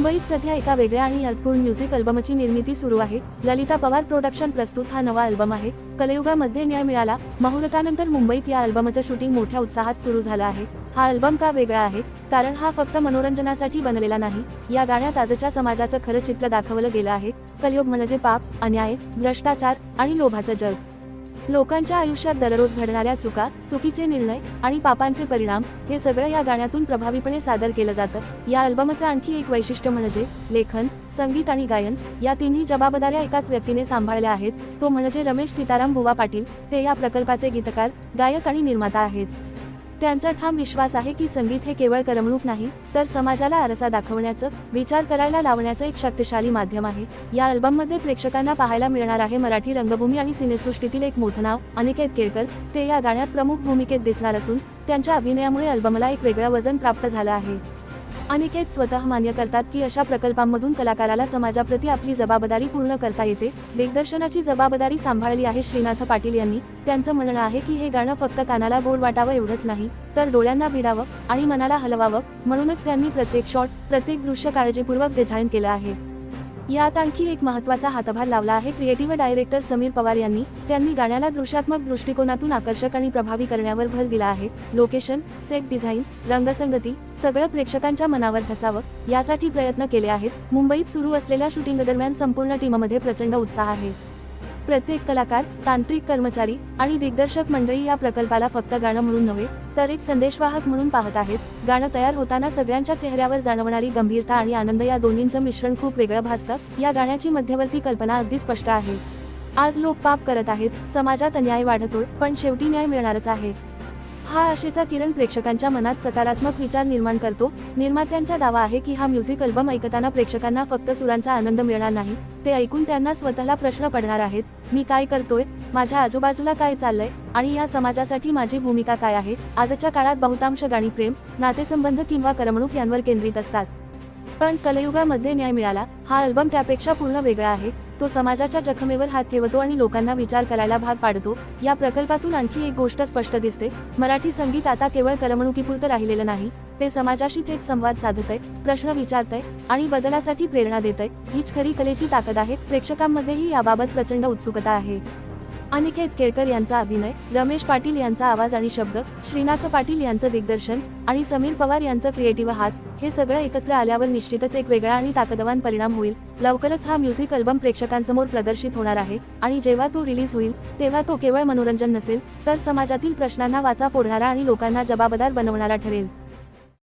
मुंबईत सध्या एका वेगळ्या आणि अर्थपूर्ण म्युझिक अल्बमची निर्मिती सुरू आहे. ललिता पवार प्रोडक्शन प्रस्तुत हा नवा अल्बम आहे. कलयुगामध्ये न्याय मिळाला. मुहूर्तानंतर मुंबईत या अल्बमचं शूटिंग मोठ्या उत्साहात सुरू झालं आहे. हा अल्बम का वेगळा आहे? कारण हा फक्त मनोरंजनासाठी बनलेला नाही. या गाण्यात आजच्या समाजाचं खरं चित्र दाखवलं गेलं आहे. कलयुग म्हणजे पाप अन्याय भ्रष्टाचार आणि लोभाचं जग. लोकांच्या आयुष्यात दररोज घडणाऱ्या चुका चुकीचे निर्णय आणि पापांचे परिणाम हे सगळं या गाण्यातून प्रभावीपणे सादर केलं जातं. या अल्बमचं आणखी एक वैशिष्ट्य म्हणजे लेखन संगीत आणि गायन या तिन्ही जबाबदाऱ्या एकाच व्यक्तीने सांभाळल्या आहेत. तो म्हणजे रमेश सीताराम बुवा पाटील. ते या प्रकल्पाचे गीतकार गायक आणि निर्माता आहेत. त्यांचा ठाम विश्वास आहे की संगीत हे केवळ करमणूक नाही तर समाजाला आरसा दाखवण्याचं विचार करायला लावण्याचं एक शक्तिशाली माध्यम आहे. या अल्बममध्ये प्रेक्षकांना पाहायला मिळणार आहे मराठी रंगभूमी आणि सिनेसृष्टीतील एक मोठं नाव अनिकेत केळकर. ते या गाण्यात प्रमुख भूमिकेत दिसणार असून त्यांच्या अभिनयामुळे अल्बमला एक वेगळं वजन प्राप्त झालं आहे. अनेक स्वतः मान्य करतात की अशा प्रकल्पांमधून कलाकाराला समाजाप्रती आपली जबाबदारी पूर्ण करता येते. दिग्दर्शनाची जबाबदारी सांभाळली आहे श्रीनाथ पाटील यांनी. त्यांचं म्हणणं आहे की हे गाणं फक्त कानाला गोड वाटावं एवढंच नाही तर डोळ्यांना भिडावं आणि मनाला हलवावं म्हणूनच त्यांनी प्रत्येक शॉट प्रत्येक दृश्य काळजीपूर्वक डिझाईन केलं आहे. यात आणखी एक महत्त्वाचा हातभार लावला आहे क्रिएटिव्ह डायरेक्टर समीर पवार यांनी. त्यांनी गाण्याला दृश्यात्मक दृष्टिकोनातून आकर्षक आणि प्रभावी करण्यावर भर दिला आहे. लोकेशन सेट डिझाईन रंगसंगती सगळं प्रेक्षकांच्या मनावर ठसावं यासाठी प्रयत्न केले आहेत. मुंबईत सुरू असलेल्या शूटिंग दरम्यान संपूर्ण टीममध्ये प्रचंड उत्साह आहे. प्रत्येक कलाकार तांत्रिक कर्मचारी आणि दिग्दर्शक मंडळी या प्रकल्पाला फक्त गाणं म्हणून नव्हे तर एक संदेशवाहक म्हणून पाहत आहेत. गाणं तयार होताना सगळ्यांच्या चेहऱ्यावर जाणवणारी गंभीरता आणि आनंद या दोन्हींचं मिश्रण खूप वेगळं भासतं. या गाण्याची मध्यवर्ती कल्पना अगदी स्पष्ट आहे. आज लोक पाप करत आहेत समाजात अन्याय वाढतोय पण शेवटी न्याय मिळणारच आहे. हा आशेचा किरण प्रेक्षकांच्या मनात सकारात्मक विचार निर्माण करतो. निर्मात्यांचा दावा आहे की हा म्युझिक अल्बम ऐकताना प्रेक्षकांना फक्त सुरांचा आनंद मिळणार नाही. ते ऐकून त्यांना स्वतःला प्रश्न पडणार आहेत मी काय करतोय? माझ्या आजूबाजूला काय चाललंय? आणि या समाजासाठी माझी भूमिका काय आहे? आजच्या काळात बहुतांश गाणी प्रेम नातेसंबंध किंवा करमणूक यांवर केंद्रित असतात. पण कलयुगामध्ये न्याय मिळाला. हा अल्बम त्यापेक्षा पूर्ण वेगळा आहे. तो समाजाच्या जखमेवर हात ठेवतो आणि लोकांना विचार करायला भाग पाडतो. या प्रकल्पातून आणखी एक गोष्ट स्पष्ट दिसते. मराठी संगीत आता केवळ करमणुकीपुरतं राहिलेलं नाही. ते समाजाशी थेट संवाद साधतंय प्रश्न विचारतंय आणि बदलासाठी प्रेरणा देतंय. हीच खरी कलेची ताकद आहे. प्रेक्षकांमध्येही याबाबत प्रचंड उत्सुकता आहे. अनिकेत केळकर यांचा अभिनय रमेश पाटील यांचा आवाज आणि शब्द श्रीनाथ पाटील यांचं दिग्दर्शन आणि समीर पवार यांचं क्रिएटिव्ह हात हे सगळं एकत्र आल्यावर निश्चितच एक वेगळा आणि ताकदवान परिणाम होईल. लवकरच हा म्युझिक अल्बम प्रेक्षकांसमोर प्रदर्शित होणार आहे आणि जेव्हा तो रिलीज होईल तेव्हा तो केवळ मनोरंजन नसेल तर समाजातील प्रश्नांना वाचा फोडणारा आणि लोकांना जबाबदार बनवणारा ठरेल.